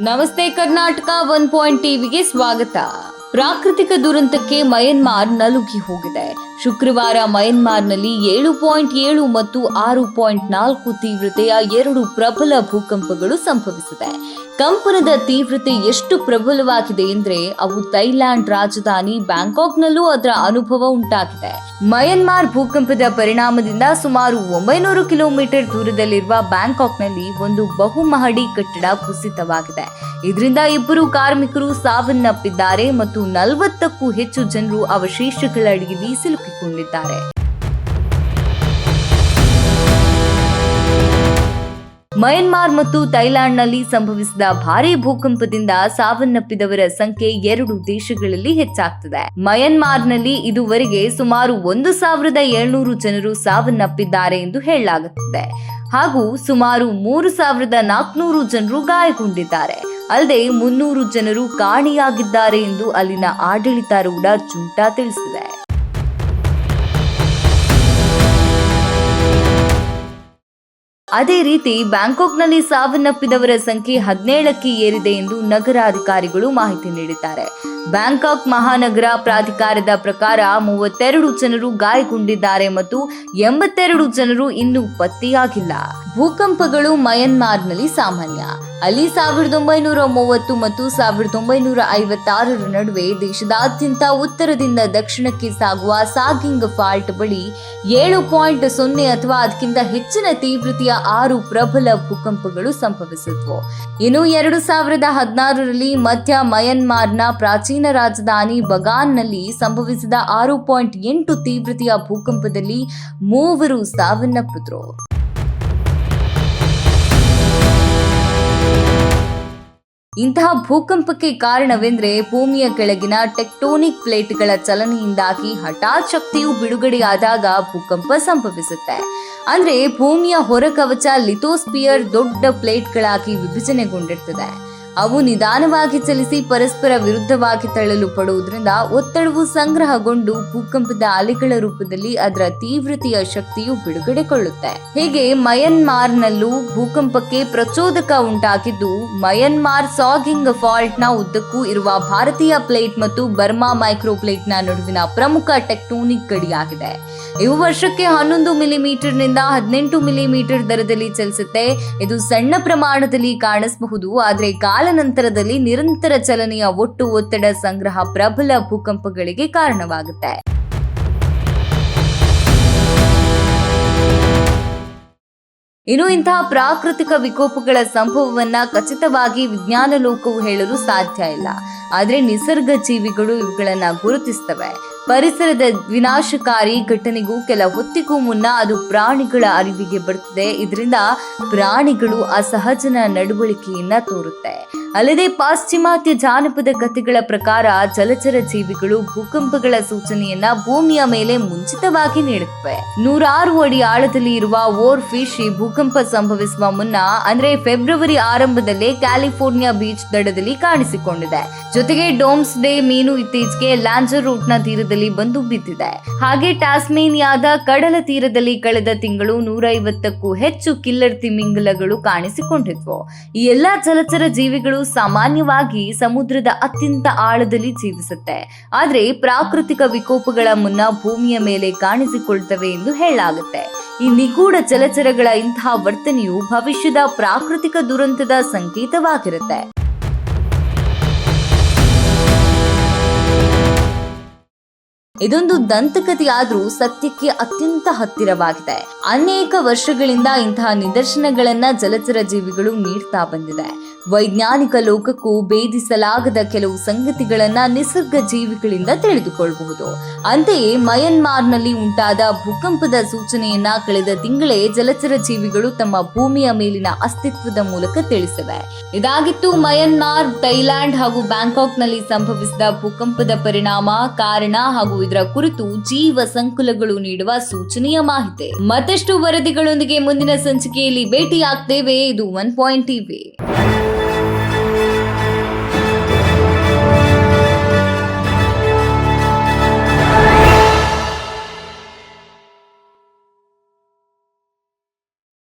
ನಮಸ್ತೆ Karnataka one point ಟಿವಿಗೆ ಸ್ವಾಗತ. ಪ್ರಾಕೃತಿಕ ದುರಂತಕ್ಕೆ ಮಯನ್ಮಾರ್ ನಲುಗಿ ಹೋಗಿದೆ. ಶುಕ್ರವಾರ ಮಯನ್ಮಾರ್ನಲ್ಲಿ ಏಳು ಪಾಯಿಂಟ್ ಏಳು ಮತ್ತು ಆರು ಪಾಯಿಂಟ್ ನಾಲ್ಕು ತೀವ್ರತೆಯ ಎರಡು ಪ್ರಬಲ ಭೂಕಂಪಗಳು ಸಂಭವಿಸಿದೆ. ಕಂಪನದ ತೀವ್ರತೆ ಎಷ್ಟು ಪ್ರಬಲವಾಗಿದೆ ಎಂದ್ರೆ, ಅವು ಥೈಲ್ಯಾಂಡ್ ರಾಜಧಾನಿ ಬ್ಯಾಂಕಾಕ್ನಲ್ಲೂ ಅದರ ಅನುಭವ ಉಂಟಾಗಿದೆ. ಮಯನ್ಮಾರ್ ಭೂಕಂಪದ ಪರಿಣಾಮದಿಂದ ಸುಮಾರು ಒಂಬೈನೂರು ಕಿಲೋಮೀಟರ್ ದೂರದಲ್ಲಿರುವ ಬ್ಯಾಂಕಾಕ್ನಲ್ಲಿ ಒಂದು ಬಹುಮಹಡಿ ಕಟ್ಟಡ ಕುಸಿತವಾಗಿದೆ. ಇದರಿಂದ ಇಬ್ಬರು ಕಾರ್ಮಿಕರು ಸಾವನ್ನಪ್ಪಿದ್ದಾರೆ ಮತ್ತು ನಲವತ್ತಕ್ಕೂ ಹೆಚ್ಚು ಜನರು ಅವಶೇಷಗಳ ಅಡಿಯಲ್ಲಿ ಸಿಲುಕಿಕೊಂಡಿದ್ದಾರೆ ಮಯನ್ಮಾರ್ ಮತ್ತು ಥೈಲ್ಯಾಂಡ್ನಲ್ಲಿ ಸಂಭವಿಸಿದ ಭಾರೀ ಭೂಕಂಪದಿಂದ ಸಾವನ್ನಪ್ಪಿದವರ ಸಂಖ್ಯೆ ಎರಡು ದೇಶಗಳಲ್ಲಿ ಹೆಚ್ಚಾಗ್ತಿದೆ. ಮಯನ್ಮಾರ್ನಲ್ಲಿ ಇದುವರೆಗೆ ಸುಮಾರು ಒಂದು ಸಾವಿರದ ಏಳ್ನೂರು ಜನರು ಸಾವನ್ನಪ್ಪಿದ್ದಾರೆ ಎಂದು ಹೇಳಲಾಗುತ್ತಿದೆ. ಹಾಗೂ ಸುಮಾರು ಮೂರು ಸಾವಿರದ ನಾಲ್ಕುನೂರು ಜನರು ಗಾಯಗೊಂಡಿದ್ದಾರೆ. ಅಲ್ಲದೆ ಮುನ್ನೂರು ಜನರು ಕಾಣೆಯಾಗಿದ್ದಾರೆ ಎಂದು ಅಲ್ಲಿನ ಆಡಳಿತಾರೂಢ ಚುಂಟಾ ತಿಳಿಸಿದೆ. ಅದೇ ರೀತಿ ಬ್ಯಾಂಕಾಕ್ನಲ್ಲಿ ಸಾವನ್ನಪ್ಪಿದವರ ಸಂಖ್ಯೆ ಹದಿನೇಳಕ್ಕೆ ಏರಿದೆ ಎಂದು ನಗರಾಧಿಕಾರಿಗಳು ಮಾಹಿತಿ ನೀಡಿದ್ದಾರೆ. ಬ್ಯಾಂಕಾಕ್ ಮಹಾನಗರ ಪ್ರಾಧಿಕಾರದ ಪ್ರಕಾರ ಮೂವತ್ತೆರಡು ಜನರು ಗಾಯಗೊಂಡಿದ್ದಾರೆ ಮತ್ತು ಎಂಬತ್ತೆರಡು ಜನರು ಇನ್ನೂ ಪತ್ತೆಯಾಗಿಲ್ಲ. ಭೂಕಂಪಗಳು ಮಯನ್ಮಾರ್ನಲ್ಲಿ ಸಾಮಾನ್ಯ. ಅಲ್ಲಿ ಸಾವಿರದ ಒಂಬೈನೂರ ಮೂವತ್ತು ಮತ್ತು ಸಾವಿರದ ಒಂಬೈನೂರ ಐವತ್ತಾರರ ನಡುವೆ ದೇಶದಾದ್ಯಂತ ಉತ್ತರದಿಂದ ದಕ್ಷಿಣಕ್ಕೆ ಸಾಗುವ ಸಾಗಿಂಗ್ ಫಾಲ್ಟ್ ಬಳಿ ಏಳು ಪಾಯಿಂಟ್ ಸೊನ್ನೆ ಅಥವಾ ಅದಕ್ಕಿಂತ ಹೆಚ್ಚಿನ ತೀವ್ರತೆಯ ಆರು ಪ್ರಬಲ ಭೂಕಂಪಗಳು ಸಂಭವಿಸಿದ್ವು. ಇನ್ನು ಎರಡು ಸಾವಿರದ ಹದಿನಾರರಲ್ಲಿ ಮಧ್ಯ ಮಯನ್ಮಾರ್ನ ಪ್ರಾಚೀನ ರಾಜಧಾನಿ ಬಗಾನ್ನಲ್ಲಿ ಸಂಭವಿಸಿದ ಆರು ಪಾಯಿಂಟ್ ಎಂಟು ತೀವ್ರತೆಯ ಭೂಕಂಪದಲ್ಲಿ ಮೂವರು ಸಾವನ್ನಪ್ಪಿದ್ರು ಇಂತಹ ಭೂಕಂಪಕ್ಕೆ ಕಾರಣವೆಂದ್ರೆ ಭೂಮಿಯ ಕೆಳಗಿನ ಟೆಕ್ಟೋನಿಕ್ ಪ್ಲೇಟ್ಗಳ ಚಲನೆಯಿಂದಾಗಿ ಹಠಾತ್ ಶಕ್ತಿಯು ಬಿಡುಗಡೆಯಾದಾಗ ಭೂಕಂಪ ಸಂಭವಿಸುತ್ತೆ. ಅಂದ್ರೆ ಭೂಮಿಯ ಹೊರಕವಚ ಲಿಥೋಸ್ಪಿಯರ್ ದೊಡ್ಡ ಪ್ಲೇಟ್ಗಳಾಗಿ ವಿಭಜನೆಗೊಂಡಿರ್ತದೆ. ಅವು ನಿಧಾನವಾಗಿ ಚಲಿಸಿ ಪರಸ್ಪರ ವಿರುದ್ಧವಾಗಿ ತಳ್ಳಲು ಪಡುವುದರಿಂದ ಒತ್ತಡವು ಸಂಗ್ರಹಗೊಂಡು ಭೂಕಂಪದ ಅಲೆಗಳ ರೂಪದಲ್ಲಿ ಅದರ ತೀವ್ರತೆಯ ಶಕ್ತಿಯು ಬಿಡುಗಡೆಗೊಳ್ಳುತ್ತೆ. ಹೀಗೆ ಮಯನ್ಮಾರ್ನಲ್ಲೂ ಭೂಕಂಪಕ್ಕೆ ಪ್ರಚೋದಕ ಉಂಟಾಗಿದ್ದು, ಮಯನ್ಮಾರ್ ಸಾಗಿಂಗ್ ಫಾಲ್ಟ್ನ ಉದ್ದಕ್ಕೂ ಇರುವ ಭಾರತೀಯ ಪ್ಲೇಟ್ ಮತ್ತು ಬರ್ಮಾ ಮೈಕ್ರೋ ಪ್ಲೇಟ್ ನಡುವಿನ ಪ್ರಮುಖ ಟೆಕ್ಟೋನಿಕ್ ಗಡಿಯಾಗಿದೆ. ಇವು ವರ್ಷಕ್ಕೆ ಹನ್ನೊಂದು ಮಿಲಿಮೀಟರ್ನಿಂದ ಹದಿನೆಂಟು ಮಿಲಿಮೀಟರ್ ದರದಲ್ಲಿ ಚಲಿಸುತ್ತೆ. ಇದು ಸಣ್ಣ ಪ್ರಮಾಣದಲ್ಲಿ ಕಾಣಿಸಬಹುದು, ಆದರೆ ಕಾಲಾನಂತರದಲ್ಲಿ ನಿರಂತರ ಚಲನೆಯ ಒಟ್ಟು ಒತ್ತಡ ಸಂಗ್ರಹ ಪ್ರಬಲ ಭೂಕಂಪಗಳಿಗೆ ಕಾರಣವಾಗುತ್ತೆ. ಇನ್ನು ಇಂತಹ ಪ್ರಾಕೃತಿಕ ವಿಕೋಪಗಳ ಸಂಭವವನ್ನ ಖಚಿತವಾಗಿ ವಿಜ್ಞಾನ ಲೋಕವು ಹೇಳಲು ಸಾಧ್ಯ ಇಲ್ಲ. ಆದರೆ ನಿಸರ್ಗ ಜೀವಿಗಳು ಇವುಗಳನ್ನ ಗುರುತಿಸ್ತವೆ. ಪರಿಸರದ ವಿನಾಶಕಾರಿ ಘಟನೆಗೂ ಕೆಲ ಹೊತ್ತಿಗೂ ಮುನ್ನ ಅದು ಪ್ರಾಣಿಗಳ ಅರಿವಿಗೆ ಬರುತ್ತದೆ. ಇದರಿಂದ ಪ್ರಾಣಿಗಳು ಅಸಹಜನ ನಡವಳಿಕೆಯನ್ನ ತೋರುತ್ತೆ. ಅಲ್ಲದೆ ಪಾಶ್ಚಿಮಾತ್ಯ ಜಾನಪದ ಕಥೆಗಳ ಪ್ರಕಾರ ಜಲಚರ ಜೀವಿಗಳು ಭೂಕಂಪಗಳ ಸೂಚನೆಯನ್ನ ಭೂಮಿಯ ಮೇಲೆ ಮುಂಚಿತವಾಗಿ ನೀಡುತ್ತವೆ. ನೂರಾರು ಅಡಿ ಆಳದಲ್ಲಿ ಇರುವ ಓರ್ ಫಿಶ್ ಈ ಭೂಕಂಪ ಸಂಭವಿಸುವ ಮುನ್ನ ಅಂದ್ರೆ ಫೆಬ್ರವರಿ ಆರಂಭದಲ್ಲೇ ಕ್ಯಾಲಿಫೋರ್ನಿಯಾ ಬೀಚ್ ದಡದಲ್ಲಿ ಕಾಣಿಸಿಕೊಂಡಿದೆ. ಜೊತೆಗೆ ಡೋಮ್ಸ್ ಡೇ ಮೀನು ಇತ್ತೀಚೆಗೆ ಲ್ಯಾಂಜರ್ ರೂಟ್ನ ತೀರದಲ್ಲಿ ಬಂದು ಬಿದ್ದಿದೆ. ಹಾಗೆ ಟಾಸ್ಮೇನಿಯಾದ ಕಡಲ ತೀರದಲ್ಲಿ ಕಳೆದ ತಿಂಗಳು ನೂರೈವತ್ತಕ್ಕೂ ಹೆಚ್ಚು ಕಿಲ್ಲರ್ ತಿಮಿಂಗಲಗಳು ಕಾಣಿಸಿಕೊಂಡಿದ್ವು. ಈ ಎಲ್ಲಾ ಜಲಚರ ಜೀವಿಗಳು ಸಾಮಾನ್ಯವಾಗಿ ಸಮುದ್ರದ ಅತ್ಯಂತ ಆಳದಲ್ಲಿ ಜೀವಿಸುತ್ತೆ. ಆದ್ರೆ ಪ್ರಾಕೃತಿಕ ವಿಕೋಪಗಳ ಮುನ್ನ ಭೂಮಿಯ ಮೇಲೆ ಕಾಣಿಸಿಕೊಳ್ತವೆ ಎಂದು ಹೇಳಲಾಗುತ್ತೆ. ಈ ನಿಗೂಢ ಜಲಚರಗಳ ಇಂತಹ ವರ್ತನೆಯು ಭವಿಷ್ಯದ ಪ್ರಾಕೃತಿಕ ದುರಂತದ ಸಂಕೇತವಾಗಿರುತ್ತೆ. ಇದೊಂದು ದಂತಕಥೆಯಾದ್ರೂ ಸತ್ಯಕ್ಕೆ ಅತ್ಯಂತ ಹತ್ತಿರವಾಗಿದೆ. ಅನೇಕ ವರ್ಷಗಳಿಂದ ಇಂತಹ ನಿದರ್ಶನಗಳನ್ನ ಜಲಚರ ಜೀವಿಗಳು ನೀಡ್ತಾ ಬಂದಿದೆ. ವೈಜ್ಞಾನಿಕ ಲೋಕಕ್ಕೂ ಭೇದಿಸಲಾಗದ ಕೆಲವು ಸಂಗತಿಗಳನ್ನ ನಿಸರ್ಗ ಜೀವಿಗಳಿಂದ ತಿಳಿದುಕೊಳ್ಳಬಹುದು ಅಂತೆಯೇ ಮಯನ್ಮಾರ್ನಲ್ಲಿ ಉಂಟಾದ ಭೂಕಂಪದ ಸೂಚನೆಯನ್ನ ಕಳೆದ ತಿಂಗಳೇ ಜಲಚರ ಜೀವಿಗಳು ತಮ್ಮ ಭೂಮಿಯ ಮೇಲಿನ ಅಸ್ತಿತ್ವದ ಮೂಲಕ ತಿಳಿಸಿವೆ. ಇದಾಗಿತ್ತು ಮಯನ್ಮಾರ್, ಥೈಲ್ಯಾಂಡ್ ಹಾಗೂ ಬ್ಯಾಂಕಾಕ್ನಲ್ಲಿ ಸಂಭವಿಸಿದ ಭೂಕಂಪದ ಪರಿಣಾಮ, ಕಾರಣ ಹಾಗೂ ಇದರ ಕುರಿತು ಜೀವ ಸಂಕುಲಗಳು ನೀಡುವ ಸೂಚನೆಯ ಮಾಹಿತಿ. ಮತ್ತಷ್ಟು ವರದಿಗಳೊಂದಿಗೆ ಮುಂದಿನ ಸಂಚಿಕೆಯಲ್ಲಿ ಭೇಟಿಯಾಗ್ತೇವೆ. ಇದು ಒನ್ ಪಾಯಿಂಟ್ ಟಿವಿ.